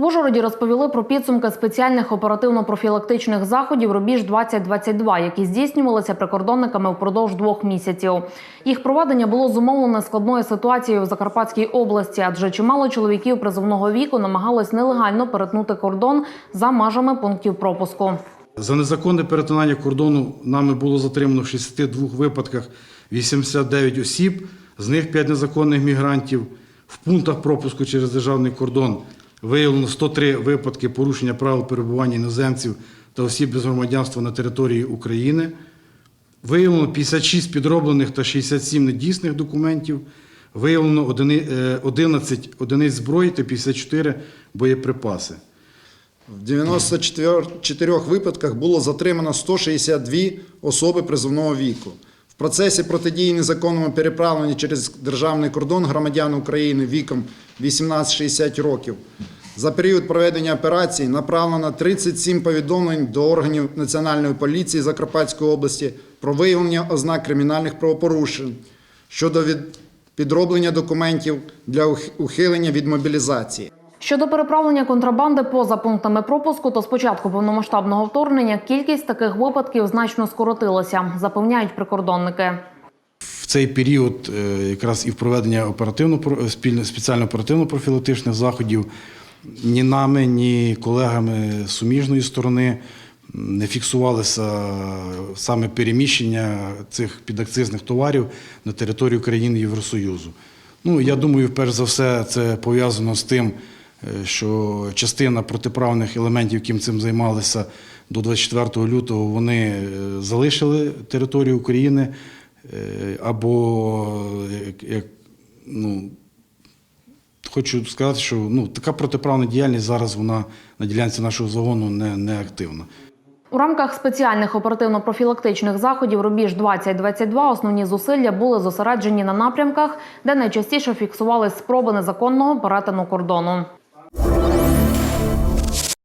В Ужгороді розповіли про підсумки спеціальних оперативно-профілактичних заходів рубіж 2022 які здійснювалися прикордонниками впродовж двох місяців. Їх проведення було зумовлене складною ситуацією в Закарпатській області, адже чимало чоловіків призовного віку намагались нелегально перетнути кордон за межами пунктів пропуску. За незаконне перетинання кордону нами було затримано в 62 випадках 89 осіб, з них 5 незаконних мігрантів. В пунктах пропуску через державний кордон виявлено 103 випадки порушення правил перебування іноземців та осіб без громадянства на території України. Виявлено 56 підроблених та 67 недійсних документів. Виявлено е, 11 одиниць зброї та 54 боєприпаси. В 94 випадках було затримано 162 особи призовного віку. Процесі протидії незаконному переправленню через державний кордон громадян України віком 18-60 років. За період проведення операції направлено 37 повідомлень до органів Національної поліції Закарпатської області про виявлення ознак кримінальних правопорушень щодо підроблення документів для ухилення від мобілізації. Щодо переправлення контрабанди поза пунктами пропуску, то з початку повномасштабного вторгнення кількість таких випадків значно скоротилася, запевняють прикордонники. В цей період е, якраз і в проведення оперативно спільно спеціально оперативно-профілактичних заходів ні нами, ні колегами суміжної сторони не фіксувалося саме переміщення цих підакцизних товарів на територію країн Євросоюзу. Ну, я думаю, перш за все, це пов'язано з тим, е, що частина протиправних елементів, яким цим займалися до 24 лютого, вони е, залишили територію України е, або як, ну, хочу сказати, що ну, така протиправна діяльність зараз вона на ділянці нашого загону не, не активна. У рамках спеціальних оперативно-профілактичних заходів рубіж 2022 основні зусилля були зосереджені на напрямках, де найчастіше фіксувались спроби незаконного перетину кордону.